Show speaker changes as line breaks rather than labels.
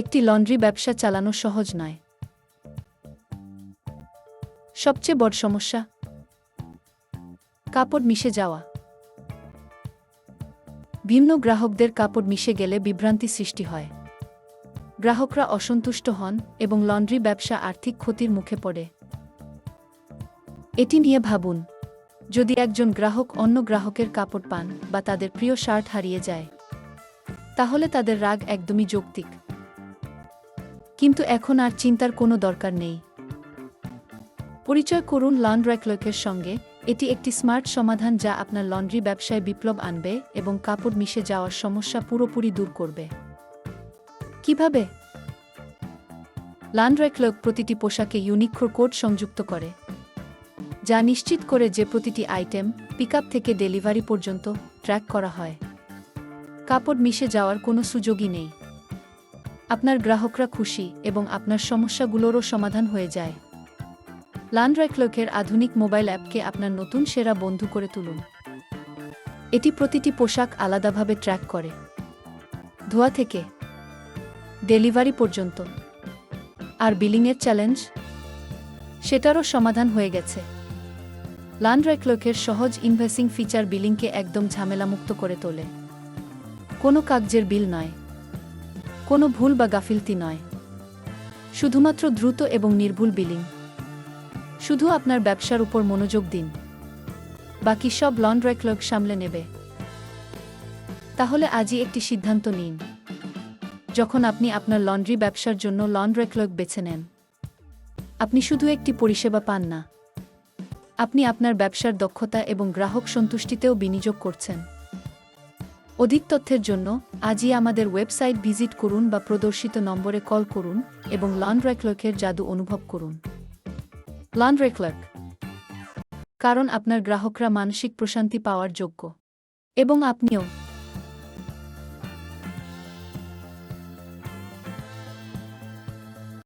একটি লন্ড্রি ব্যবসা চালানো সহজ নয়। সবচেয়ে বড় সমস্যা, কাপড় মিশে যাওয়া। ভিন্ন গ্রাহকদের কাপড় মিশে গেলে বিভ্রান্তি সৃষ্টি হয়। গ্রাহকরা অসন্তুষ্ট হন এবং লন্ড্রি ব্যবসা আর্থিক ক্ষতির মুখে পড়ে। এটি নিয়ে ভাবুন, যদি একজন গ্রাহক অন্য গ্রাহকের কাপড় পান বা তাদের প্রিয় শার্ট হারিয়ে যায়, তাহলে তাদের রাগ একদমই যৌক্তিক। কিন্তু এখন আর চিন্তার কোনো দরকার নেই। পরিচয় করুন লন্ড্রেকলকের সঙ্গে। এটি একটি স্মার্ট সমাধান যা আপনার লন্ড্রি ব্যবসায় বিপ্লব আনবে এবং কাপড় মিশে যাওয়ার সমস্যা পুরোপুরি দূর করবে। কীভাবে? লান্ড্রেকলক প্রতিটি পোশাকে ইউনিক্রো কোড সংযুক্ত করে, যা নিশ্চিত করে যে প্রতিটি আইটেম পিকআপ থেকে ডেলিভারি পর্যন্ত ট্র্যাক করা হয়। কাপড় মিশে যাওয়ার কোনো সুযোগই নেই। আপনার গ্রাহকরা খুশি এবং আপনার সমস্যাগুলোরও সমাধান হয়ে যায়। লান্ড্রাইক্লকের আধুনিক মোবাইল অ্যাপকে আপনার নতুন সেরা বন্ধু করে তুলুন। এটি প্রতিটি পোশাক আলাদাভাবে ট্র্যাক করে। ধোয়া থেকে ডেলিভারি পর্যন্ত। আর বিলিংয়ের চ্যালেঞ্জ? সেটারও সমাধান হয়ে গেছে। লান্ড্রাইক্লকের সহজ ইনভেসিং ফিচার বিলিংকে একদম ঝামেলামুক্ত করে তোলে। কোনো কাগজের বিল নয়। কোনো ভুল বা গাফিলতি নয়। শুধুমাত্র দ্রুত এবং নির্ভুল বিলিং। শুধু আপনার ব্যবসার উপর মনোযোগ দিন। বাকি সব লন্ড্রেক্লক সামলে নেবে। তাহলে আজই একটি সিদ্ধান্ত নিন, যখন আপনি আপনার লন্ড্রি ব্যবসার জন্য লন্ড্রেক্লক বেছে নেন। আপনি শুধু একটি পরিষেবা পান না। আপনি আপনার ব্যবসার দক্ষতা এবং গ্রাহক সন্তুষ্টিতেও বিনিয়োগ করছেন। অধিক তথ্যের জন্য আজই আমাদের ওয়েবসাইট ভিজিট করুন বা প্রদর্শিত নম্বরে কল করুন এবং লন্ড্রেক্লকের জাদু অনুভব করুন। লন্ড্রে ক্লার্ক কারণ আপনার গ্রাহকরা মানসিক প্রশান্তি পাওয়ার যোগ্য। এবং আপনিও